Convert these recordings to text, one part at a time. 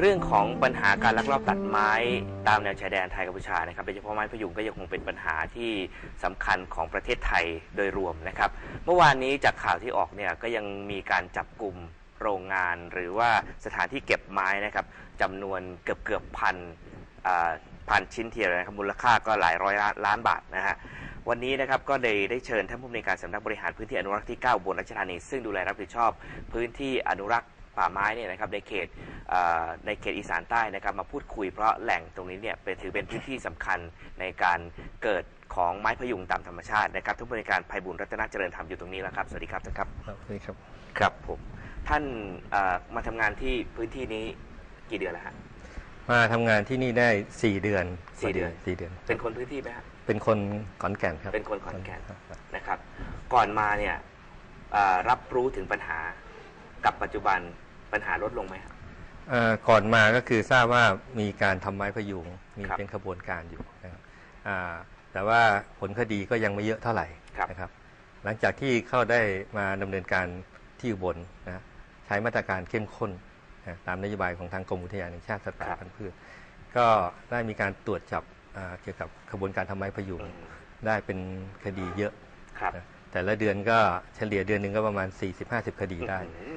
เรื่องของปัญหาการลักลอบตัดไม้ตามแนวชายแดนไทยกัมพูชานะครับโดยเฉพาะไม้พยุงก็ยังคงเป็นปัญหาที่สำคัญของประเทศไทยโดยรวมนะครับ เมื่อวานนี้จากข่าวที่ออกเนี่ยก็ยังมีการจับกลุ่มโรงงานหรือว่าสถานที่เก็บไม้นะครับจำนวนเกือบเกือบพันพันชิ้นทีเดียวนะครับมูลค่าก็หลายร้อยล้านบาทนะฮะวันนี้นะครับก็ได้ได้เชิญท่านผู้อำนวยการสำนักบริหารพื้นที่อนุรักษ์ที่ 9 บนราชธานีซึ่งดูแลรับผิดชอบ พื้นที่อนุรักษ์ ป่าไม้เนี่ยนะครับในเขตเอ่อในเขตอีสานใต้นะครับมาพูดคุยเพราะแหล่งตรงนี้เนี่ยเป็นถือเป็นพื้นที่สำคัญในการเกิดของไม้พยุงตามธรรมชาตินะครับท่านผู้อำนวยการภัยบุญรัตนเจริญธรรมอยู่ตรงนี้แล้วครับ สวัสดีครับท่านครับครับนี่ครับครับผมท่านเอ่อมาทำงานที่พื้นที่นี้กี่เดือนแล้วฮะมาทำงานที่นี่ได้4เดือนสี่เดือนสี่เดือน เป็นคนพื้นที่ไหมฮะเป็นคนขอนแก่นครับ เป็นคนขอนแก่นครับนะครับ ก่อนมาเนี่ยเอ่อรับรู้ถึงปัญหากับปัจจุบัน ปัญหาลดลงไหมครับเอ่อก่อนมาก็คือทราบว่ามีการทำไม้พยุงมีครับเป็นขบวนการอยู่นะครับอ่าแต่ว่าผลคดีก็ยังไม่เยอะเท่าไหร่ครับนะครับ หลังจากที่เข้าได้มาดำเนินการที่อุบลนะใช้มาตรการเข้มข้นนะตามนโยบายของทางกรมอุทยานแห่งชาติสัตว์ป่าครับพันธุ์พืชก็ได้มีการตรวจจับอ่าเกี่ยวกับขบวนการทำไม้พยุงอืมได้เป็นคดีเยอะครับนะแต่ละเดือนก็เฉลี่ยเดือนหนึ่งก็ประมาณ 40-50 คดีได้อืมนะ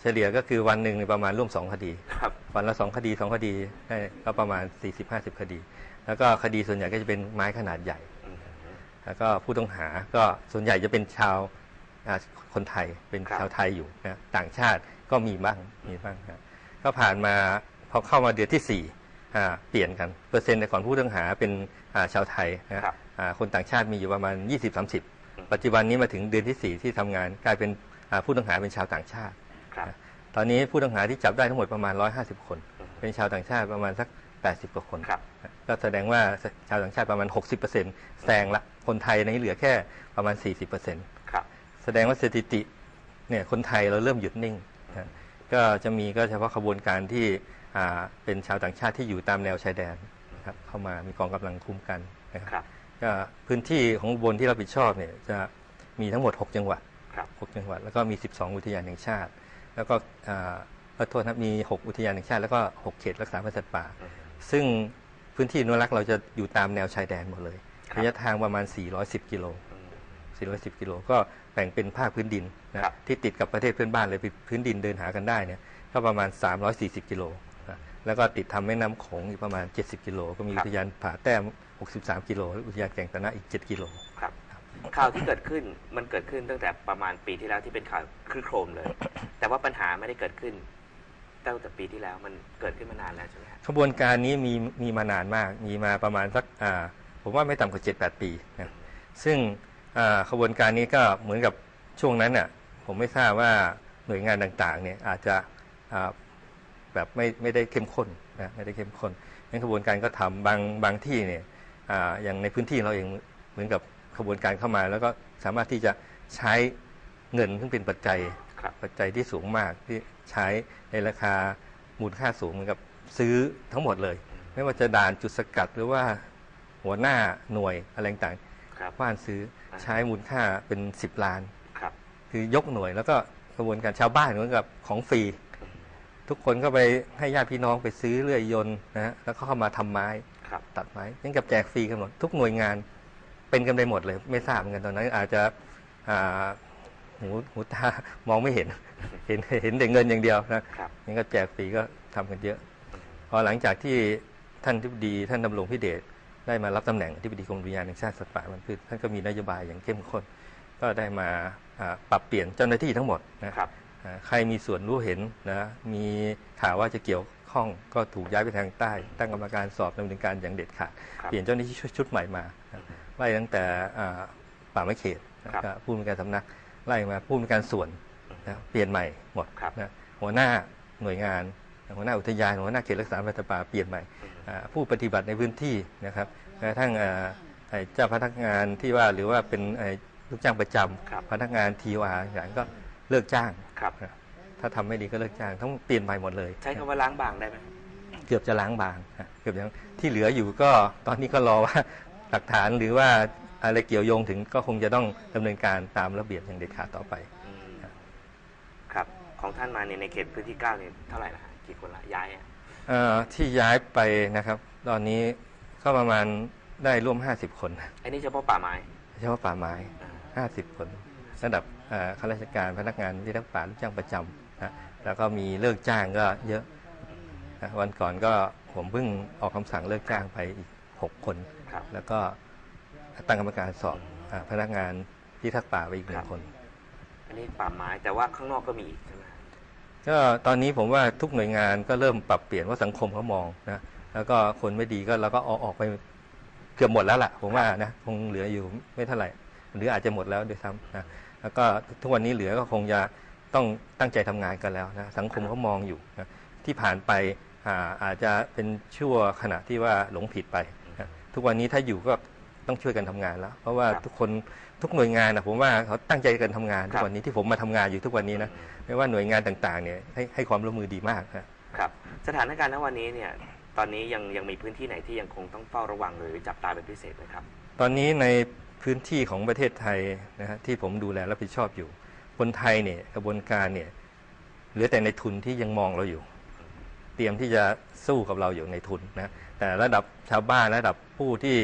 เฉลี่ยก็คือวันหนึ่งประมาณร่วม2คดีครับวันละ2คดี2คดีได้ก็ประมาณ40-50คดี แล้วก็คดีส่วนใหญ่ก็จะเป็นไม้ขนาดใหญ่อืมแล้วก็ผู้ต้องหาก็ส่วนใหญ่จะเป็นชาวอ่าคนไทยเป็นครับชาวไทยอยู่นะต่างชาติก็มีบ้างมีบ้างนะก็ผ่านมาพอเข้ามาเดือนที่4อ่าเปลี่ยนกันเปอร์เซ็นต์ของผู้ต้องหาเป็นอ่าชาวไทยนะครับอ่าคนต่างชาติมีอยู่ประมาณ 20-30 ปัจจุบันนี้มาถึงเดือนที่ 4 ที่ทำงานกลายเป็นอ่าผู้ต้องหาเป็นชาวต่างชาติ ครับ ตอนนี้ผู้ต้องหาที่จับได้ทั้งหมดประมาณ 150 คนอืมเป็นชาวต่างชาติประมาณสัก 80 กว่าคนครับก็แสดงว่าชาวต่างชาติประมาณ 60%แซงละคนไทยในเหลือแค่ประมาณ 40%ครับแสดงว่าสถิติเนี่ยคนไทยเราเริ่มหยุดนิ่งนะก็จะมีก็เฉพาะขบวนการที่อ่าเป็นชาวต่างชาติที่อยู่ตามแนวชายแดนนะครับเข้ามามีกองกำลังคุ้มกันนะครับครับก็พื้นที่ของอุบนที่รับผิดชอบเนี่ยจะมีทั้งหมด 6 จังหวัดครับ6จังหวัด แล้วก็มี 12 อุทยานแห่งชาติ แล้วก็อ่าขอโทษนะครับมี 6 อุทยานแห่งชาติแล้วก็ 6 เขตรักษาพันธุ์สัตว์ป่าอืมซึ่งพื้นที่อนุรักษ์เราจะอยู่ตามแนวชายแดนหมดเลยครับระยะทางประมาณ 410 กิโลอืม410 กิโล ก็แบ่งเป็นภาคพื้นดินนะครับที่ติดกับประเทศเพื่อนบ้านเลยพื้นดินเดินหากันได้เนี่ยก็ประมาณ 340 กิโลนะแล้วก็ติดทำแม่น้ำโขงอีกประมาณ 70 กิโล ก็มีครัอุบทยานผาแต้ม 63 กิโลและอุทยานแก่งตะนะอีก 7 กิโลครับ ข่าวที่เกิดขึ้นมันเกิดขึ้นตั้งแต่ประมาณปีที่แล้วที่เป็นข่าวคลึกโครมเลย แต่ว่าปัญหาไม่ได้เกิดขึ้นตั้งแต่ปีที่แล้วมันเกิดขึ้นมานานแล้วใช่ไหมครับขบวนการนี้มีมีมานานมาก มีมาประมาณสักอ่าผมว่าไม่ต่ำกว่า7-8ปีนะซึ่งอ่าขบวนการนี้ก็เหมือนกับช่วงนั้นน่ะผมไม่ทราบว่าหน่วยงานต่างๆเนี่ยอาจจะอ่าแบบไม่ไม่ได้เข้มข้นนะไม่ได้เข้มข้นงั้นขบวนการก็ทำบางบางที่เนี่ยอ่าอย่างในพื้นที่เราเองเหมือนกับ ขบวนการเข้ามา แล้วก็สามารถที่จะใช้เงินซึ่งเป็นปัจจัยครับปัจจัยที่สูงมากที่ใช้ในราคามูลค่าสูงเหมือนกับซื้อทั้งหมดเลย ไม่ว่าจะด่านจุดสกัดหรือว่าหัวหน้าหน่วยอะไรต่างครับๆว่านซื้ออ่าใช้มูลค่าเป็น 10 ล้านครับคือยกหน่วยแล้วก็กระบวนการชาวบ้านเหมือนกับของฟรี ทุกคนก็ไปให้ญาติพี่น้องไปซื้อเลื่อยยนต์นะฮะแล้วก็เข้ามาทำไม้ครับตัดไม้ยังกับแจกฟรีกันหมดทุกหน่วยงาน เป็นกันไปหมดเลย ไม่ทราบเหมือนกันตอนนั้น อาจจะอ่าหูหูตามองไม่เห็น เห็นเห็นแต่เงินอย่างเดียวนะครับนี่ก็แจกฟรีก็ทำกันเยอะ พอหลังจากที่ท่านทิบดีท่านดำรงพิเดชได้มารับตำแหน่งที่ปดีกรมอุทยานแห่งชาติสัตว์ป่ามันพืชท่านก็มีนโยบายอย่างเข้มข้น ก็ได้มาอ่าปรับเปลี่ยนเจ้าหน้าที่ทั้งหมดนะครับอ่าใครมีส่วนรู้เห็นนะมีข่าวว่าจะเกี่ยวข้องก็ถูกย้ายไปทางใต้ ตั้งกรรมการสอบดำเนินการอย่างเด็ดขาดครับเปลี่ยนเจ้าหน้าที่ชุดชุดใหม่มานะ ไล่ตั้งแต่อ่าป่าไม้เขตนะครับก็ผู้มีการสำนักไล่มาผู้มีการส่วนนะเปลี่ยนใหม่หมดครับนะหัวหน้าหน่วยงาน หัวหน้าอุทยานหัวหน้าเขตรักษาพันธุ์ป่าเปลี่ยนใหม่อ่าผู้ปฏิบัติในพื้นที่นะครับแม้กระทั่งอ่าไอ้เจ้าพนักงานที่ว่าหรือว่าเป็นไอ้ลูกจ้างประจครับำพนักงานทีวาอย่างก็เลิกจ้างครับถ้าทำไม่ดีก็เลิกจ้างต้องเปลี่ยนใหม่หมดเลย ใช้คำว่าล้างบางได้ไหมเกือบจะล้างบางฮะเกือบยังที่เหลืออยู่ก็ตอนนี้ก็รอว่า หลักฐานหรือว่าอะไรเกี่ยวโยงถึงก็คงจะต้องดำเนินการตามระเบียบอย่างเด็ดขาดต่อไปอืมครับของท่านมาเนี่ยในเขตพื้นที่เก้านี่เท่าไหร่ละฮะกี่คนละย้ายอะเอ่อที่ย้ายไปนะครับ ตอนนี้ก็ประมาณได้ร่วม50คนอันนี้เฉพาะป่าไม้เฉพาะป่าไม้อ่า50คน ระดับเอ่อข้าราชการพนักงานที่รักป่าลูกจ้างประจำนะแล้วก็มีเลิกจ้างก็เยอะนะวันก่อนก็ผมเพิ่งออกคำสั่งเลิกจ้างไปอีก6คนครับ แล้วก็ตั้งกรรมการสอบอาพนักงานที่ทักษ์ป่าไปอีกหนึ่ครังบคน อันนี้ป่าไม้แต่ว่าข้างนอกก็มีอีกใช่ไหมก็ตอนนี้ผมว่าทุกหน่วยงานก็เริ่มปรับเปลี่ยนว่าสังคมเขามองนะแล้วก็คนไม่ดีก็เราก็เอาออกไปเกือบหมดแล้วล่ะ ผมว่านะคงเหลืออยู่ไม่เท่าไหร่หรืออาจจะหมดแล้วด้วยซ้ำนะแล้วก็ทุกวันนี้เหลือก็คงจะต้องตั้งใจทำงานกันแล้วนะสังคมเขามองอยู่นะที่ผ่านไปอาอาจจะเป็นชั่วขณะที่ว่าหลงผิดไปนะ ทุกวันนี้ถ้าอยู่ก็ต้องช่วยกันทำงานแล้ว เพราะว่าทุกคนทุกหน่วยงานนะผมว่าเขาตั้งใจกันทำงานทุกวันนี้ที่ผมมาทำงานอยู่ทุกวันนี้นะไม่ว่าหน่วยงานต่างๆเนี่ยให้ให้ความร่วมมือดีมากนะครับสถานการณ์ณวันนี้เนี่ยตอนนี้ยังยังมีพื้นที่ไหนที่ยังคงต้องเฝ้าระวังหรือจับตาเป็นพิเศษไหมครับ ตอนนี้ในพื้นที่ของประเทศไทยนะฮะที่ผมดูแลรับผิดชอบอยู่ คนไทยเนี่ยกระบวนการเนี่ยเหลือแต่ในทุนที่ยังมองเราอยู่ เตรียมที่จะสู้กับเราอยู่ในทุนนะแต่ระดับชาวบ้านระดับผู้ที่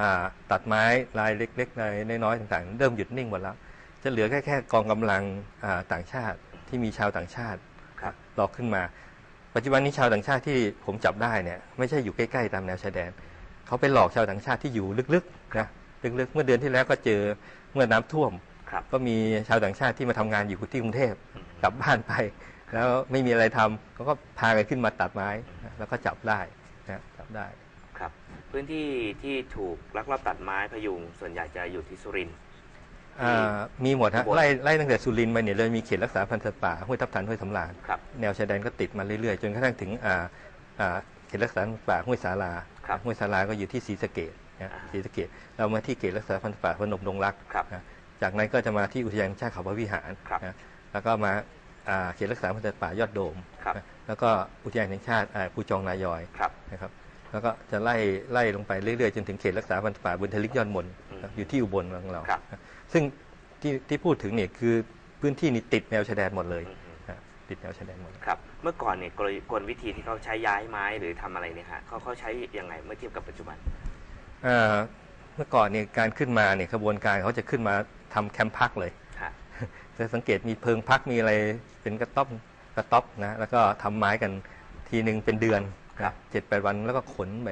อ่าตัดไม้รายเล็กๆรายน้อยๆต่างๆ เริ่มหยุดนิ่งหมดแล้ว จะเหลือแค่แค่กองกำลังอ่าต่างชาติที่มีชาวต่างชาติครับหลอกขึ้นมา ปัจจุบันนี้ชาวต่างชาติที่ผมจับได้เนี่ยไม่ใช่อยู่ใกล้ๆตามแนวชายแดนเขาไปหลอกชาวต่างชาติที่อยู่ลึกๆนะลึกๆเมื่อเดือนที่แล้วก็เจอเมื่อน้ำท่วมครับก็มีชาวต่างชาติที่มาทำงานอยู่ที่กรุงเทพกลับบ้านไป แล้วไม่มีอะไรทำเขาก็พากันขึ้นมาตัดไม้นะแล้วก็จับได้นะจับได้ ครับ พื้นที่ที่ถูกลักลอบตัดไม้พยุงส่วนใหญ่จะอยู่ที่สุรินทร์ อ่ามีหมดฮะอุบลไล่ไล่ตั้งแต่สุรินทร์ไปเนี่ยเลยมีเขตรักษาพันธุ์สัตว์ป่าห้วยทับทันห้วยสำราญครับแนวชายแดนก็ติดมาเรื่อยๆ จนกระทั่งถึงอ่าอ่าเขตรักษาพันธุ์ป่าห้วยสาราครับห้วยสาราก็อยู่ที่ศรีสะเกดนะอ่าศรีสะเกดเรามาที่เขตรักษาพันธุ์ป่าพนมดงรักครับ นะจากนั้นก็จะมาที่อุทยานแห่งชาติเขาพระวิหารครับ นะแล้วก็มาอ่า เขตรักษาพันธุ์สัตว์ป่ายอดโดมครับนะแล้วก็อุทยานแห่งชาติอ่าภูจองนายอยครับนะครับแล้วก็จะไล่ไล่ลงไปเรื่อยๆจนถึงเขตรักษาพันธุ์ป่าบุญทลิกยอดมนอืมนะอยู่ที่อุบลของเราครับนะซึ่งที่ที่พูดถึงเนี่ยคือพื้นที่นี้ติดแนวชายแดนหมดเลยอืมนะติดแนวชายแดนหมดครับ เมื่อก่อนเนี่ยกลกลวิธีที่เขาใช้ย้ายไม้หรือทำอะไรเนี่ยฮะเขาเขาใช้ยังไงเมื่อเทียบกับปัจจุบันเอ่อเมื่อก่อนเนี่ยการขึ้นมาเนี่ยขบวนการเขาจะขึ้นมาทำแคมป์พักเลยฮะ จะสังเกตมีเพิงพักมีอะไรเป็นกระต๊อบกระต๊อบนะแล้วก็ทำไม้กันทีหนึ่งเป็นเดือนครับเจ็ดแปดวันแล้วก็ขนไป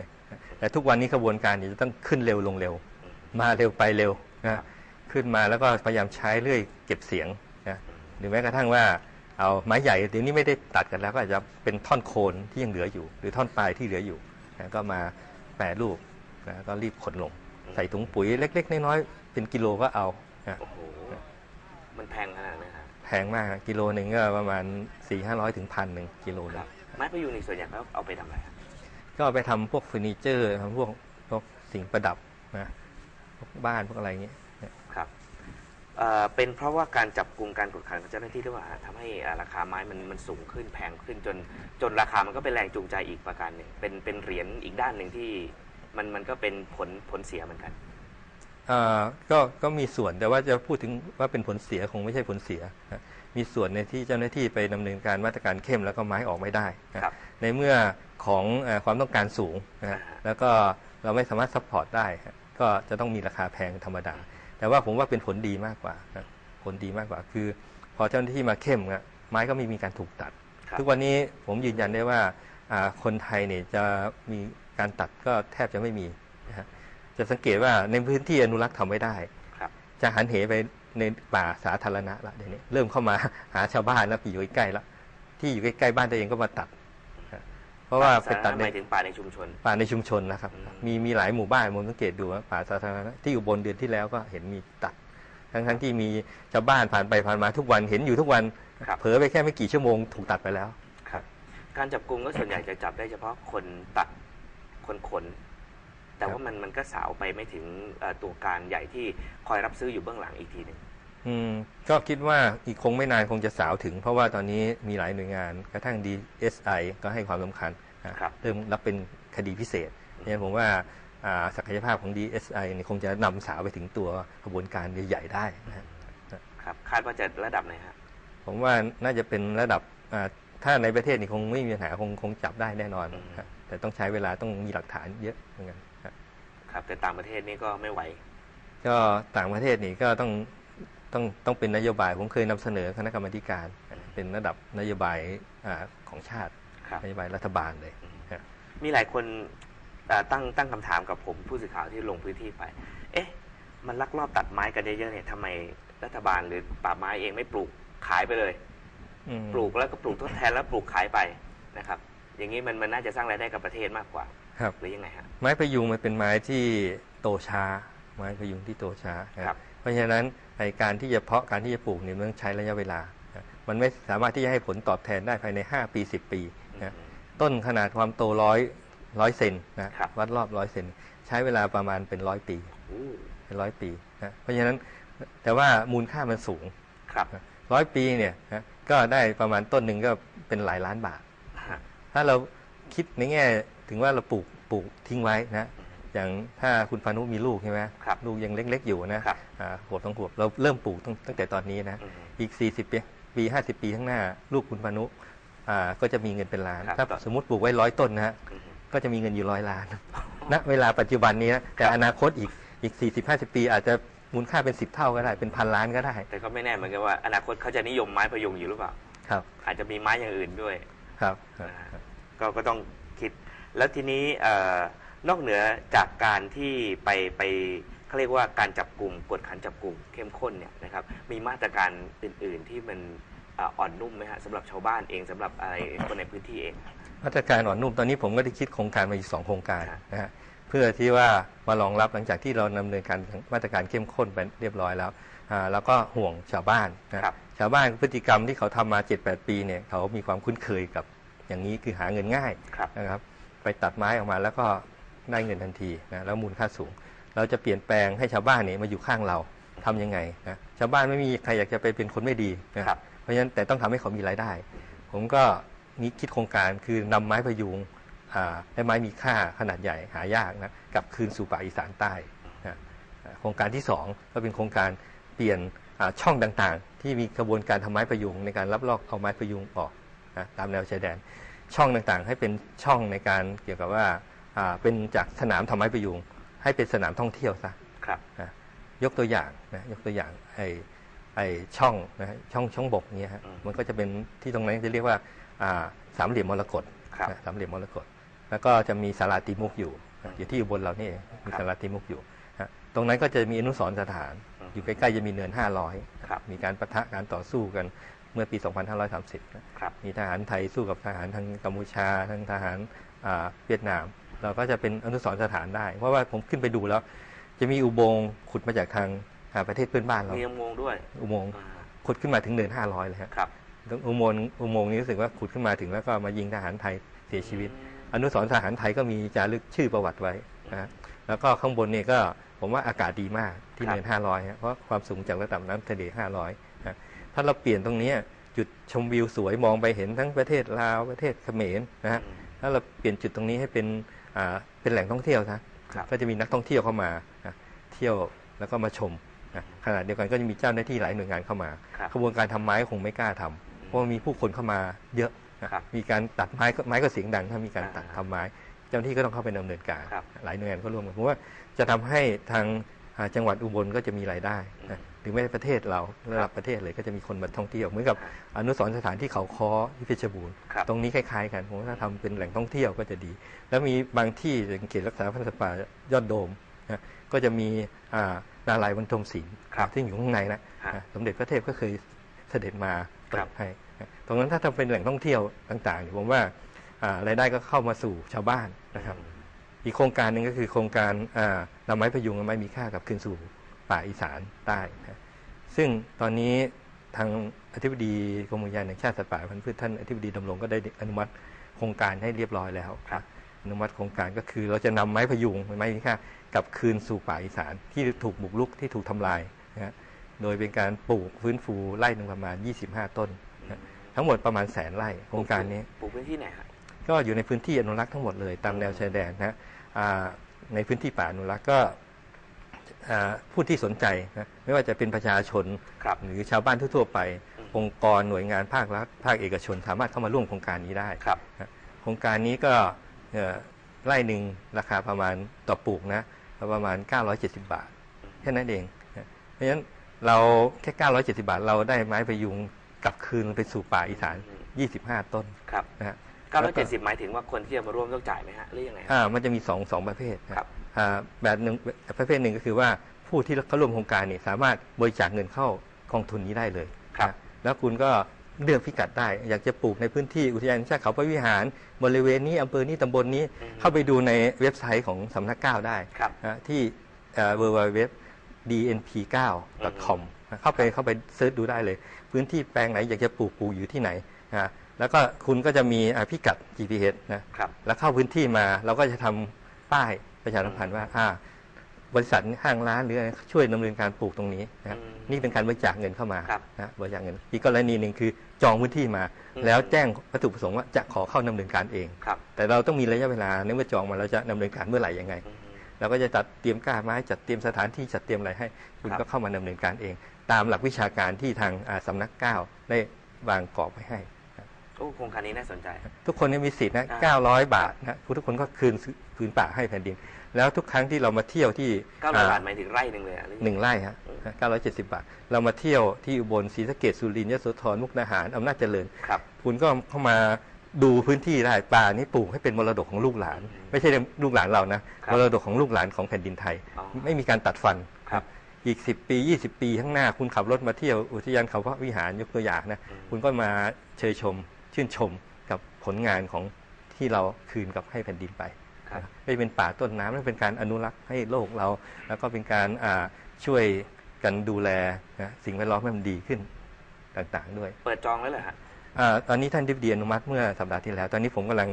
แต่ทุกวันนี้ขบวนการเนี่ยจะต้องขึ้นเร็วลงเร็วอืมมาเร็วไปเร็วครันะบขึ้นมาแล้วก็พยายามใช้เลื่อยเก็บเสียงนะหรือแม้กระทั่งว่าเอาไม้ใหญ่เดี๋ยวนี้ไม่ได้ตัดกันแล้วก็อาจจะเป็นท่อนโคนที่ยังเหลืออยู่ หรือท่อนปลายที่เหลืออยู่นะก็มาแปรรูปนะก็รีบขนลง ใส่ถุงปุ๋ยเล็ก ๆ น้อยๆเป็นกิโลก็เอานะโอ้โห มันแพงขนาดนั้นนะฮะแพงมากนะกิโลหนึ่งก็ประมาณ4ี่ห้าร้อยถึงพันหนึ่งกิโลคนึรับงไม้พยุงนี่ส่วนใหญ่เขาเอาไปทำอะไรฮะก็เอาไปทำพวกเฟอร์นิเจอร์ทำพวกพวกสิ่งประดับนะพวกบ้านพวกอะไรอย่างเงี้ยครับเอ่อเป็นเพราะว่าการจับกลุ่มการกดขันของเจ้าหน้าที่หรือเปล่าฮะทำให้อ่าราคาไม้มันมันสูงขึ้นแพงขึ้นจนจนราคามันก็เป็นแรงจูงใจอีกประการหนึ่งเป็นเป็นเหรียญอีกด้านหนึ่งที่มันมันก็เป็นผลผลเสียเหมือนกันอ่า ก็ก็มีส่วนแต่ว่าจะพูดถึงว่าเป็นผลเสียคงไม่ใช่ผลเสียนะมีส่วนในที่เจ้าหน้าที่ไปดำเนินการมาตรการเข้มแล้วก็ไม้ออกไม่ได้นะครับในเมื่อของเอ่อความต้องการสูงนะฮะอ่าฮะแล้วก็เราไม่สามารถซัพพอร์ตได้ฮะก็จะต้องมีราคาแพงธรรมดา แต่ว่าผมว่าเป็นผลดีมากกว่านะผลดีมากกว่า คือ พอเจ้าหน้าที่มาเข้มนะไม้ก็ไม่มีการถูกตัดครับทุกวันนี้ผมยืนยันได้ว่าอ่าคนไทยเนี่ยจะมีการตัดก็แทบจะไม่มีนะฮะ จะสังเกตว่าในพื้นที่อนุรักษ์ทำไม่ได้ครับจะหันเหไปในป่าสาธารณะละเดี๋ยวนี้เริ่มเข้ามาหาชาวบ้านแล้วไปอยู่ใกล้ๆแล้วที่อยู่ใกล้ๆบ้านตัวเองก็มาตัดนะเพราะว่าไปตัดหในมายถึงป่าในชุมชน ป่าในชุมชนนะครับอืมมีมีหลายหมู่บ้านผมสังเกตดูว่าป่าสาธารณะที่อยู่บนเดือนที่แล้วก็เห็นมีตัด ทั้งทั้งๆที่มีชาวบ้านผ่านไปผ่านมาทุกวันเห็นอยู่ทุกวันครับเผลอไปแค่ไม่กี่ชั่วโมงถูกตัดไปแล้วครับ การจับกลุ่มก็ส่วนใหญ่จะจับได้เฉพาะคนตัดคนขน แต่ว่ามันมันก็สาวไปไม่ถึงเอ่อตัวการใหญ่ที่คอยรับซื้ออยู่เบื้องหลังอีกทีหนึ่งอืมก็คิดว่าอีกคงไม่นานคงจะสาวถึง เพราะว่าตอนนี้มีหลายหน่วยงาน กระทั่ง DSI ก็ให้ความสำคัญนะครับเริ่มรับเป็นคดีพิเศษเนี่ยผมว่าอ่าศักยภาพของ DSI เนี่ยคงจะนำสาวไปถึงตัวกระบวนการใหญ่ๆได้นะฮะครับคาดว่าจะระดับไหนฮะผมว่าน่าจะเป็นระดับอ่าถ้าในประเทศนี่คงไม่มีปัญหาคงคงจับได้แน่นอนอืมครับแต่ต้องใช้เวลาต้องมีหลักฐานเยอะเหมือนกัน ครับครับ แต่ต่างประเทศนี่ก็ไม่ไหว ก็ต่างประเทศนี่ก็ต้องต้องต้องเป็นนโยบายผมเคยนำเสนอคณะกรรมาธิการเป็นระดับนโยบายอาของชาติครับนโยบายรัฐบาลเลยมีหลายคนอ่าตั้งตั้งคำถามกับผมผู้สื่อข่าวที่ลงพื้นที่ไป เอ๊ะ มันลักลอบตัดไม้กันเยอะๆเนี่ยทำไมรัฐบาลหรือป่าไม้เองไม่ปลูกขายไปเลยอืมปลูกแล้วก็ปลูกทดแทนแล้วปลูกขายไปนะครับ อย่างนี้มันมันน่าจะสร้างรายได้กับประเทศมากกว่า ครับหรือยังไงฮะไม้พยุงมันเป็นไม้ที่โตช้า ไม้พยุงที่โตช้านะครับ เพราะฉะนั้นในการที่จะเพาะการที่จะปลูกเนี่ยมันต้องใช้ระยะเวลานะมันไม่สามารถที่จะให้ผลตอบแทนได้ภายใน 5 ปี 10 ปีนะต้นขนาดความโตร้อยร้อยเซนนะครับวัดรอบร้อยเซนใช้เวลาประมาณเป็นร้อยปีอู้เป็นร้อยปีนะเพราะฉะนั้นแต่ว่ามูลค่ามันสูงครับร้อยปีเนี่ยนะก็ได้ประมาณต้นหนึ่งก็เป็นหลายล้านบาทฮะถ้าเราคิดในแง่ ถึงว่าเราปลูกปลูกทิ้งไว้นะอย่างถ้าคุณพานุมีลูกใช่ไหมครับลูกยังเล็ก ๆ อยู่นะครับ อ่าขวบสองขวบเราเริ่มปลูกตั้งตั้งแต่ตอนนี้นะอืมอีก 40 ปีปี50 ปีข้างหน้า ลูกคุณพานุอ่าก็จะมีเงินเป็นล้าน ครับ ถ้าสมมติปลูกไว้ร้อยต้นนะฮะอืม ก็จะมีเงินอยู่ร้อยล้าน ณเวลาปัจจุบันนี้นะแต่ครับอนาคตอีกอีก 40 50 ปี อาจจะมูลค่าเป็น 10 เท่าก็ได้เป็นพันล้านก็ได้แต่ก็ไม่แน่เหมือนกันว่า อนาคตเขาจะนิยมไม้พยุงอยู่หรือเปล่า ครับอาจจะมีไม้อย่างอื่นด้วยครับครับ นะฮะก็ก็ต้องคิด แล้วทีนี้เอ่อนอกเหนือจากการที่ไปไปเขาเรียกว่าการจับกลุ่มกวดขันจับกลุ่มเข้มข้นเนี่ยนะครับมีมาตรการอื่น ๆ ที่มันเอ่ออ่อนนุ่มไหมฮะสำหรับชาวบ้านเองสำหรับอะไรคนในพื้นที่เอง มาตรการอ่อนนุ่มตอนนี้ผมก็ได้คิดโครงการมาอยู่สองโครงการครับนะฮะเพื่อที่ว่ามารองรับหลังจากที่เราดำเนินการมาตรการเข้มข้นไปเรียบร้อยแล้วอ่าแล้วก็ห่วงชาวบ้านนะครับชาวบ้านพฤติกรรมที่เขาทำมา 7-8 ปีเนี่ยเขามีความคุ้นเคยกับอย่างนี้คือหาเงินง่ายครับนะครับ ไปตัดไม้ออกมา แล้วก็ได้เงินทันทีนะแล้วมูลค่าสูง เราจะเปลี่ยนแปลงให้ชาวบ้านเนี่ยมาอยู่ข้างเราทำยังไงนะชาวบ้านไม่มีใครอยากจะไปเป็นคนไม่ดีนะครับเพราะฉะนั้นแต่ต้องทำให้เขามีรายได้ ผมก็มีคิดโครงการคือนำไม้พยุงอ่าและไม้มีค่าขนาดใหญ่หายากนะกลับคืนสู่ป่าอีสานใต้นะอ่าโครงการที่ 2 ก็เป็นโครงการเปลี่ยนอ่าช่องต่างๆ ที่มีกระบวนการทำไม้พยุงในการรับลอกเอาไม้พยุงออกนะตามแนวชายแดน ช่องต่างๆ ให้เป็นช่องในการเกี่ยวกับว่าอ่าเป็นจากสนามทำไม้พยุงให้เป็นสนามท่องเที่ยวซะครับนะยกตัวอย่างนะยกตัวอย่างไอ้ไอ้ช่องนะฮะช่องช่องบกเนี่ยฮะอืมมันก็จะเป็นที่ตรงนั้นจะเรียกว่าอ่าสามเหลี่ยมมรกตครับนะสามเหลี่ยมมรกตแล้วก็จะมีศาลาตีมุกอยู่นะอืมอยู่ที่อุบลเรานี่เองมีครับศาลาตีมุกอยู่นะตรงนั้นก็จะมีอนุสรณ์สถานอืมอยู่ใกล้ๆจะมีเนิน500ครับมีการประทะการต่อสู้กัน เมื่อปี 2530นะครับมีทหารไทยสู้กับทหารทางกัมพูชาทางทหารอ่าเวียดนาม เราก็จะเป็นอนุสรณ์สถานได้ เพราะว่าผมขึ้นไปดูแล้ว จะมีอุโมงค์ขุดมาจากทางอ่าประเทศเพื่อนบ้านเรา มีอุโมงค์ด้วย อุโมงค์อ่าขุดขึ้นมาถึงเนิน500 เลยฮะครับตรงอุโมงค์อุโมงค์นี้รู้สึกว่าขุดขึ้นมาถึงแล้วก็มายิงทหารไทยเสียชีวิต อนุสรณ์ทหารไทยก็มีจารึกชื่อประวัติไว้นะฮะแล้วก็ข้างบนเนี่ยก็ผมว่าอากาศดีมากที่ครับเนิน500ฮะเพราะความสูงจากระดับน้ำทะเล 500นะ ถ้าเราเปลี่ยนตรงเนี้ยจุดชมวิวสวยมองไปเห็นทั้งประเทศลาวประเทศเขมรนะฮะอืมถ้าเราเปลี่ยนจุดตรงนี้ให้เป็นอ่าเป็นแหล่งท่องเที่ยวซะครับก็จะมีนักท่องเที่ยวเข้ามานะเที่ยวแล้วก็มาชมนะขณะเดียวกันก็จะมีเจ้าหน้าที่หลายหน่วยงานเข้ามาครับกระบวนการทำไม้ก็คงไม่กล้าทำเพราะว่ามีผู้คนเข้ามาเยอะนะครับมีการตัดไม้ก็ไม้ก็เสียงดังถ้ามีการตัดอ่าทำไม้ เจ้าหน้าที่ก็ต้องเข้าไปดำเนินการครับหลายหน่วยงานก็ร่วมกันผมว่าจะทำให้ทางอ่า จังหวัดอุบลก็จะมีรายได้นะหรือไม่ประเทศเราระดับประเทศเลยก็จะมีคนมาท่องเที่ยวเหมือนกับอนุสรณ์สถานที่เขาคอที่เพชรบูรณ์ครับตรงนี้คล้ายๆกันผมว่าถ้าทำเป็นแหล่งท่องเที่ยวก็จะดี แล้วมีบางที่อย่างเขตรักษาพันธุ์สัตว์ป่ายอดโดมนะก็จะมีอ่านาลายณ์วันทมศิลป์ครับซึ่งอยู่ข้างในนะฮะนะสมเด็จพระเทพก็เคยเสด็จมาเปิครัดบให้นะตรงนั้นถ้าทำเป็นแหล่งท่องเที่ยวต่างๆเนี่ยผมว่าอ่ารายได้ก็เข้ามาสู่ชาวบ้านนะครับ อีกโครงการหนึ่งก็คือโครงการอ่านำไม้พยุงและไม้มีค่ากลับคืนสู่ป่าอีสานใต้นะซึ่งตอนนี้ทางอธิบดีกรมอุทยานแห่งชาติสัตว์ป่าและพันธุ์พืชท่านอธิบดีดำรงก็ได้อนุมัติโครงการให้เรียบร้อยแล้วครับอนุมัติโครงการก็คือเราจะนำไม้พยุงไม้มีค่ากลับคืนสู่ป่าอีสานที่ถูกบุกรุกที่ถูกทำลายนะฮะโดยเป็นการปลูกฟื้นฟูไร่หนึ่งประมาณ 25 ต้นนะทั้งหมดประมาณแสนไร่โครงการนี้ปลูกพื้นที่ไหนครับก็อยู่ในพื้นที่อนุรักษ์ทั้งหมดเลยตามแนวชายแดนนะอ่า ในพื้นที่ป่าอนุรักษ์ก็อ่าผู้ที่สนใจนะไม่ว่าจะเป็นประชาชนครับหรือชาวบ้านทั่วๆไปอืมองค์กรหน่วยงานภาครัฐภาคเอกชนสามารถเข้ามาร่วมโครงการนี้ได้ครับโครงการนี้ก็เอ่อไร่หนึ่งราคาประมาณต่อปลูกนะประมาณ 970 บาทแค่นั้นเองนะเพราะฉะนั้นเราแค่ 970 บาท เราได้ไม้พยุงกลับคืนไปสู่ป่าอีสาน 25 ต้นครับนะฮะ 970 หมายถึงว่าคนที่จะมาร่วมต้องจ่ายไหมฮะหรือยังไงฮะอ่ามันจะมีสองสองประเภทนะครับอ่าแบบหนึ่งประเภทหนึ่งก็คือว่าผู้ที่เข้าร่วมโครงการเนี่ยสามารถบริจาคเงินเข้ากองทุนนี้ได้เลยครับ นะแล้วคุณก็เลือกพิกัดได้ อยากจะปลูกในพื้นที่อุทยานแห่งชาติเขาพระวิหารบริเวณนี้อำเภอนี้ตำบลนี้อืมเข้าไปดูในเว็บไซต์ของสำนักก้าวได้ครับนะที่ www dnp9.com นะเข้าไปเข้าไปเซิร์ชดูได้เลย พื้นที่แปลงไหนอยากจะปลูกปลูกอยู่ที่ไหน นะแล้วก็คุณก็จะมีอ่าพิกัด GPS นะครับแล้วเข้าพื้นที่มาเราก็จะทำป้ายประชาสัมพันธ์ว่าอ่า บริษัทห้างร้านหรืออะไรช่วยดำเนินการปลูกตรงนี้นะครับอืมนี่เป็นการบริจาคเงินเข้ามาครับนะบริจาคเงินอีกกรณีหนึ่งคือจองพื้นที่มาอืมแล้วแจ้งวัตถุประสงค์ว่าจะขอเข้าดำเนินการเองครับแต่เราต้องมีระยะเวลาในเมื่อจองมาเราจะดำเนินการเมื่อไหร่ยังไงอืมเราก็จะจัดเตรียมกล้าไม้จัดเตรียมสถานที่จัดเตรียมอะไรให้ คุณครับก็เข้ามาดำเนินการเอง ตามหลักวิชาการที่ทางอ่าสำนักก้าวได้วางกรอบไว้ให้ โอ้โครงการนี้น่าสนใจ ทุกคนเนี่ยมีสิทธิ์นะอ่า900 บาทนะทุกคนก็คืนพื้นป่าให้แผ่นดิน แล้วทุกครั้งที่เรามาเที่ยวที่900อ่าบาทหมายถึงไร่หนึ่งเลยอะรือยังหนึ่งไร่ฮะอืม970 บาท เรามาเที่ยวที่อุบลศรีสะเกดสุรินทร์ยโสธรมุกดาหารอำนาจเจริญครับคุณก็เข้ามาดูพื้นที่ได้ป่านี้ปลูกให้เป็นมรดกของลูกหลานอืมไม่ใช่ลูกหลานเรานะครับมรดกของลูกหลานของแผ่นดินไทยอ๋อไม่มีการตัดฟันครับอีก 10 ปี 20 ปีข้างหน้าคุณขับรถมาเที่ยวอุทยานเขาพระวิหารยกตัวอย่างนะอืมคุณก็มาเชยชม ชื่นชมกับผลงานของที่เราคืนกับให้แผ่นดินไปครับไม่เป็นป่าต้นน้ำและเป็นการอนุรักษ์ให้โลกเรา แล้วก็เป็นการอ่าช่วยกันดูแลนะสิ่งแวดล้อมให้มันดีขึ้นต่างๆ ด้วย เปิดจองแล้วเหรอฮะอาตอนนี้ท่านดิบดีอนุมัติเมื่อสัปดาห์ที่แล้ว ตอนนี้ผมกำลัง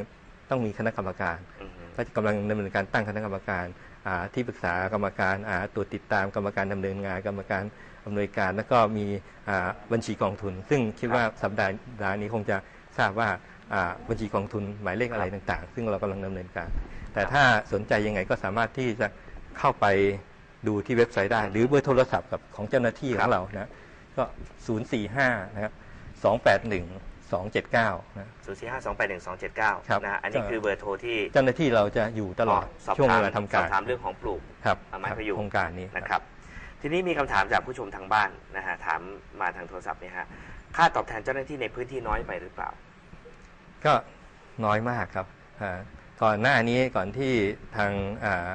ต้องมีคณะกรรมการอืมก็กำลังดำเนินการตั้งคณะกรรมการอ่าที่ปรึกษากรรมการอ่าตรวจติดตามกรรมการดำเนินงาน กรรมการอำนวยการ แล้วก็มีอ่าบัญชีกองทุน ซึ่งคิดว่าสัปดาห์นี้คงจะ ทราบว่าอ่าบัญชีกองทุนหมายเลขอะไรต่าง ๆ ซึ่งเรากำลังดำเนินการ แต่ถ้าสนใจยังไงก็สามารถที่จะเข้าไปดูที่เว็บไซต์ได้ หรือเบอร์โทรศัพท์กับของเจ้าหน้าที่ของเรานะก็ 045 นะครับ 281 279นะศูนย์สี่ห้าสองแปดหนึ่งสองเจ็ดเก้าครับนะฮะอันนี้คือเบอร์โทรที่เจ้าหน้าที่เราจะอยู่ตลอดสอบช่วงถามเวลาทำสกาอบรถามเรื่องของปลูกครับไม้พยุงโครงการนี้นะครับ ทีนี้มีคำถามจากผู้ชมทางบ้านนะฮะถามมาทางโทรศัพท์เนี่ยฮะค่าตอบแทนเจ้าหน้าที่ในพื้นที่น้อยไปหรือเปล่า ก็น้อยมากครับอ่าก่อนหน้านี้ก่อนที่ทางอ่า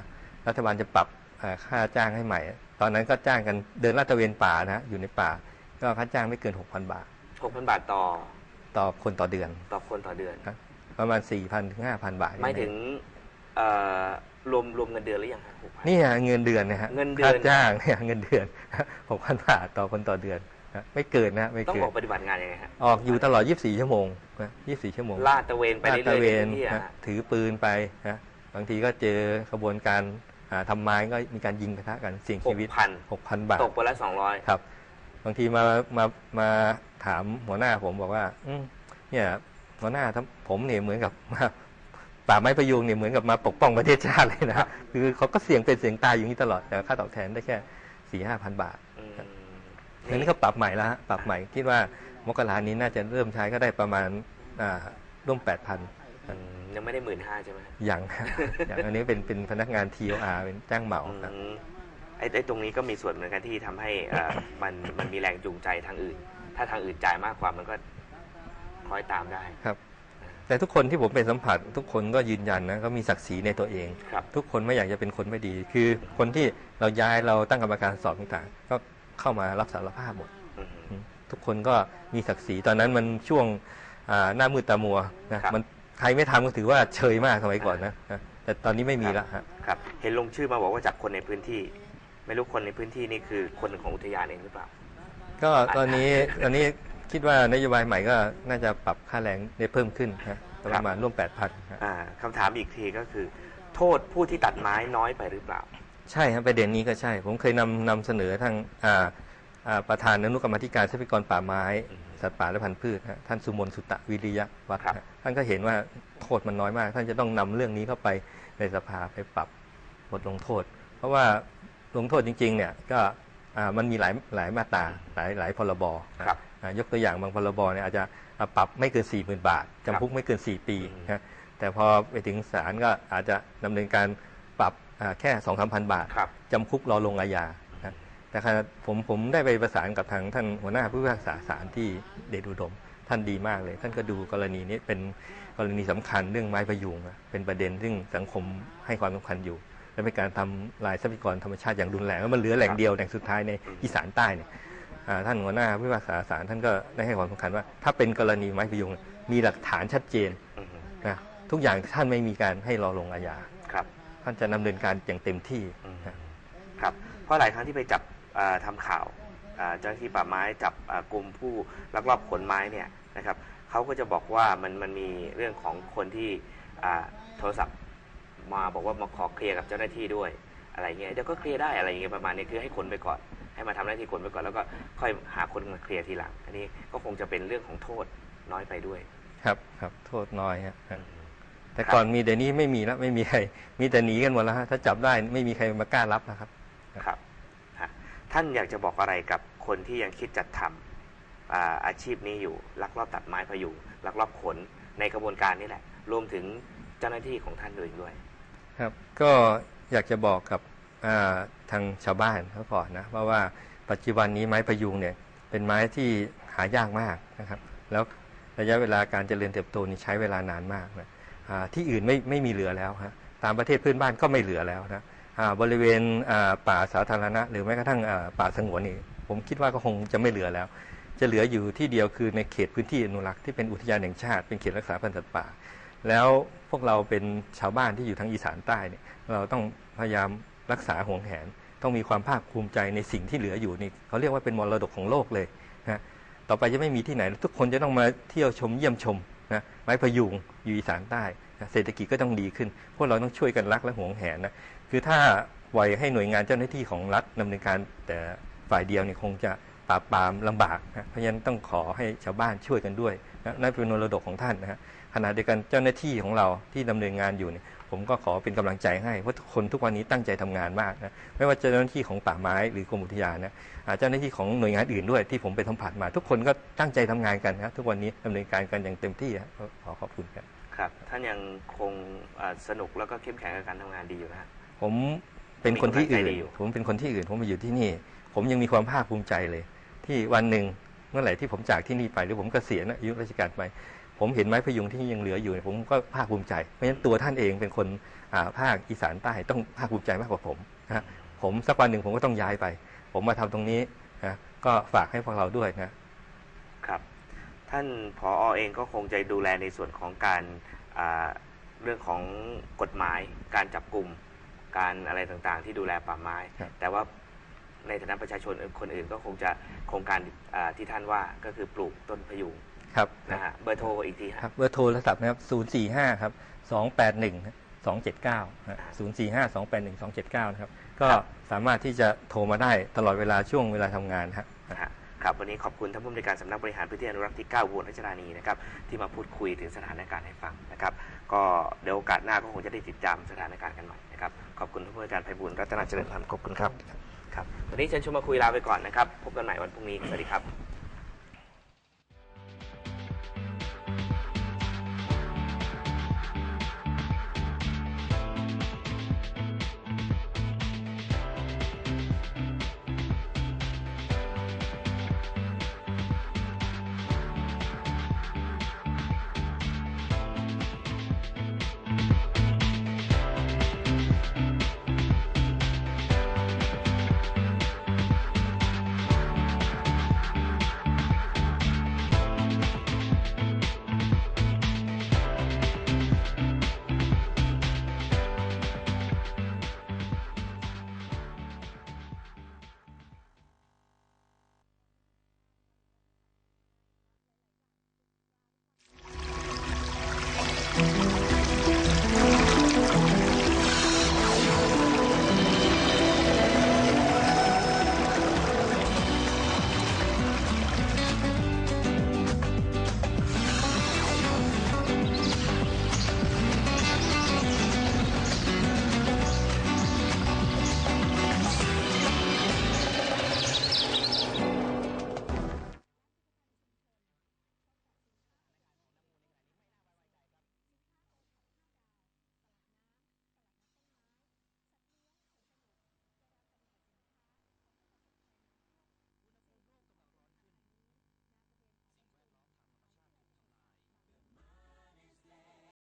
รัฐบาลจะปรับอ่าค่าจ้างให้ใหม่ ตอนนั้นก็จ้างกันเดินลาดตระเวนป่านะอยู่ในป่า ก็ค่าจ้างไม่เกิน 6,000 บาท 6,000 บาทต่อต่อคนต่อเดือน ต่อคนต่อเดือนครับประมาณ 4,000ถึง5,000 บาทหมายถึงเอ่อรวมรวมเงินเดือนหรือยังฮะ6,000นี่ฮะเงินเดือนนะฮะเงินเดือนค่าจ้างเนี่ยเงินเดือน 6,000 บาทต่อคนต่อเดือนนะไม่เกินนะไม่ต้องเกิอนอกปฏิบัติงานยังไงฮะออกอยู่ตลอด 24 ชั่วโมงนะ24 ชั่วโมงลาดตระเวนไปลาดเรื่ตระอยๆเวในนพื้นที่อะนะฮะถือปืนไปนะบางทีก็เจอขบวนการอ่าทำไม้ก็มีการยิงปะทะกันเสี่ยงชีวิต6,000 6,000 บาท ตกไปละ200ครับ บางทีมามามาถามหัวหน้าผมบอกว่า อืมเนี่ยหัวหน้าทำผมเนี่ยเหมือนกับ มาป่าไม้ประยุงเนี่ยเหมือนกับมาปกป้องประเทศชาติเลยนะคือเขาก็เสี่ยงเป็นเสี่ยงตายอยู่นี่ตลอดแต่ค่าตอบแทนได้แค่สี่ห้าพันบาท อืมอันนี้ก็ปรับใหม่แล้วฮะปรับใหม่คิดว่ามกรานี้น่าจะเริ่มใช้ก็ได้ประมาณอ่าร่วมแปดพันอืมยังไม่ได้หมื่นห้าใช่ไหมอย่างอย่างอันนี้เป็นเป็นพนักงาน TOR เป็นจ้างเหมาอืครับมไอ้ไอ้ตรงนี้ก็มีส่วนเหมือนกันที่ทำให้เอ่อมันมันมีแรงจูงใจทางอื่น ถ้าทางอื่นจ่ายมากกว่ามันก็คล้อยตามได้ครับ แต่ทุกคนที่ผมไปสัมผัส ทุกคนก็ยืนยันนะก็มีศักดิ์ศรีในตัวเองครับทุกคนไม่อยากจะเป็นคนไม่ดี คือคนที่เราย้ายเราตั้งกรรมการสอบต่างๆก็ เข้ามารับสารภาพหมดอืมทุกคนก็มีศักดิ์ศรีตอนนั้นมันช่วงอ่าหน้ามืดตามัวนะครับมันใครไม่ทำก็ถือว่าเชยมากสมัยก่อนนะนะแต่ตอนนี้ไม่มีละฮะครับ เห็นลงชื่อมาบอกว่าจากคนในพื้นที่ ไม่รู้คนในพื้นที่นี่คือคนของอุทยานเองหรือเปล่า ก็ตอนนี้ตอนนี้คิดว่านโยบายใหม่ก็น่าจะปรับค่าแรงได้เพิ่มขึ้นนะประมาณร่วม8,000ฮะอ่าคำถามอีกทีก็คือ โทษผู้ที่ตัดไม้น้อยไปหรือเปล่า ใช่ครับประเด็นนี้ก็ใช่ ผมเคยนำนำเสนอทางอ่าอ่าประธานอนุกรรมาธิการทรัพยากรป่าไม้อืมสัตว์ป่าและพันธุ์พืชฮะท่านสุมนสุตะวิริยวัฒน์ครับฮะท่านก็เห็นว่าโทษมันน้อยมาก ท่านจะต้องนำเรื่องนี้เข้าไปในสภาไปปรับบทลงโทษ เพราะว่าลงโทษจริง ๆ เนี่ยก็อ่ามันมีหลายหลายมาตราหลายหลายพรบนะครับอ่ายกตัวอย่างบางพรบเนี่ยอาจจะอ่าปรับไม่เกิน4 0,000บาทจำคุกไม่เกิน 4 ปีอืมนะแต่พอไปถึงศาลก็อาจจะดำเนินการปรับ อ่าแค่2 3 0 0 0บาทครับจำคุกรอลงอาญานะแต่ขณะผมผมได้ไปประสานกับทางท่านหัวหน้าผู้พิพากษาศาลที่เดชอุดม ท่านดีมากเลย ท่านก็ดูกรณีนี้เป็นกรณีสำคัญเรื่องไม้พยุงอะเป็นประเด็นซึ่งสังคมให้ความสำคัญอยู่ และเป็นการทำลายทรัพยากรธรรมชาติอย่างรุนแรงแล้วมันเหลือแหล่งเดียวแหล่งสุดท้ายในอีสานใต้เนี่ยอ่าท่านหัวหน้าผู้พิพากษาศาลท่านก็ได้ให้ความสำคัญว่า ถ้าเป็นกรณีไม้พยุงมีหลักฐานชัดเจนอืมนะทุกอย่างท่านไม่มีการให้รอลงอาญาครับ ท่านจะดำเนินการอย่างเต็มที่อืมนะครับเพราะหลายครั้งที่ไปจับอ่าทำข่าวอ่าเจ้าหน้าที่ป่าไม้จับอ่ากลุ่มผู้ลักลอบขนไม้เนี่ยนะครับเขาก็จะบอกว่ามันมันมีเรื่องของคนที่อ่าโทรศัพท์มาบอกว่ามาขอเคลียร์กับเจ้าหน้าที่ด้วยอะไรเงี้ยเดี๋ยวก็เคลียร์ได้อะไรเงี้ยประมาณนี้คือให้คนไปก่อน ให้มาทำหน้าที่คนไปก่อนแล้วก็ค่อยหาคนมาเคลียร์ทีหลัง อันนี้ก็คงจะเป็นเรื่องของโทษน้อยไปด้วย ครับครับโทษน้อยฮะอืม แต่ครับก่อนมีเดี๋ยวนี้ไม่มีแล้วไม่มีใคร มีแต่หนีกันหมดแล้วฮะถ้าจับได้ไม่มีใครมากล้ารับนะครับครับฮะท่านอยากจะบอกอะไรกับคนที่ยังคิดจัดทำอ่าอาชีพนี้อยู่ลักลอบตัดไม้พยุงลักลอบขนในกระบวนการนี้แหละ รวมถึงเจ้าหน้าที่ของท่านด้วยด้วย ครับ ก็อยากจะบอกกับอ่าทางชาวบ้านเขาก่อนนะว่าว่าปัจจุบันนี้ไม้พยุงเนี่ยเป็นไม้ที่หายากมากนะครับ แล้วระยะเวลาการเจริญเติบโตนี่ใช้เวลานานมากนะอ่า ที่อื่นไม่ไม่มีเหลือแล้วฮะตามประเทศเพื่อนบ้านก็ไม่เหลือแล้วนะบริเวณป่าสาธารณะ หรือแม้กระทั่งป่าสงวนนี่ผมคิดว่าก็คงจะไม่เหลือแล้ว จะเหลืออยู่ที่เดียวคือในเขตพื้นที่อนุรักษ์ที่เป็นอุทยานแห่งชาติ เป็นเขตรักษาพันธุ์สัตว์ป่า แล้วพวกเราเป็นชาวบ้านที่อยู่ทางอีสานใต้เนี่ยเราต้องพยายามรักษาห่วงแหน ต้องมีความภาคภูมิใจในสิ่งที่เหลืออยู่นี่เขาเรียกว่าเป็นมรดกของโลกเลยนะต่อไปจะไม่มีที่ไหน ทุกคนจะต้องมาเที่ยวชมเยี่ยมชม นะไม้พยุงอยู่อีสานใต้นะเศรษฐกิจก็ต้องดีขึ้น พวกเราต้องช่วยกันรักและห่วงแหนนะคือถ้าไว้ให้หน่วยงานเจ้าหน้าที่ของรัฐดำเนินการแต่ฝ่ายเดียวเนี่ยคงจะปราบปรามลำบากนะเพราะฉะนั้นต้องขอให้ชาวบ้านช่วยกันด้วยนะนั่นเป็นมรดกของท่านนะฮะขณะเดียวกันเจ้าหน้าที่ของเราที่ดำเนินงานอยู่เนี่ย ผมก็ขอเป็นกำลังใจให้เพราะทุกคนทุกวันนี้ตั้งใจทำงานมากนะไม่ว่าจะเจ้าหน้าที่ของป่าไม้หรือกรมอุทยานนะอ่าเจ้าหน้าที่ของหน่วยงานอื่นด้วยที่ผมไปสัมผัสมา ทุกคนก็ตั้งใจทำงานกันนะทุกวันนี้ดำเนินการกันอย่างเต็มที่ครับก็ขอขอบคุณครับครับท่านยังคงอ่าสนุกแล้วก็เข้มแข็งกับการทำงานดีอยู่นะฮะผมเป็นคนที่อื่นมีกำลังใจดีอยู่ผมเป็นคนที่อื่นผมมาอยู่ที่นี่ ผมยังมีความภาคภูมิใจเลย ที่วันหนึ่งเมื่อไหร่ที่ผมจากที่นี่ไปหรือผมเกษียณอายุราชการไป ผมเห็นไม้พยุงที่ยังเหลืออยู่เนี่ยผมก็ภาคภูมิใจ เพราะฉะนั้นตัวท่านเองเป็นคนอ่าภาคอีสานใต้ต้องภาคภูมิใจมากกว่าผมนะฮะผมสักวันหนึ่งผมก็ต้องย้ายไป ผมมาทำตรงนี้นะก็ฝากให้พวกเราด้วยนะครับ ท่านผอเองก็คงจะดูแลในส่วนของการอ่าเรื่องของกฎหมาย การจับกลุ่มการอะไรต่างๆ ที่ดูแลป่าไม้ครับแต่ว่าในฐานะประชาชนคนอื่นก็คงจะโครงการอ่าที่ท่านว่าก็คือปลูกต้นพยุง ครับนะฮะเบอร์โทรอีกทีฮะครับเบอร์โทรศัพท์นะครับ045ครับ281 279นะ045 281 279นะครับ ก็ครับสามารถที่จะโทรมาได้ตลอดเวลาช่วงเวลาทำงานฮะนะฮะครับวันนี้ขอบคุณท่านผู้อำนวยการสำนักบริหารพื้นที่อนุรักษ์ที่9อุบลราชธานีนะครับที่มาพูดคุยถึงสถานการณ์ให้ฟังนะครับ ก็เดี๋ยวโอกาสหน้าก็คงจะได้ติดตามสถานการณ์กันใหม่นะครับขอบคุณท่านผู้อำนวยการไพบุญรัตนเจริญพันธ์ขอบคุณครับครับวันนี้เชิญชวนมาคุยลาไปก่อนนะครับ พบกันใหม่วันพรุ่งนี้สวัสดีครับ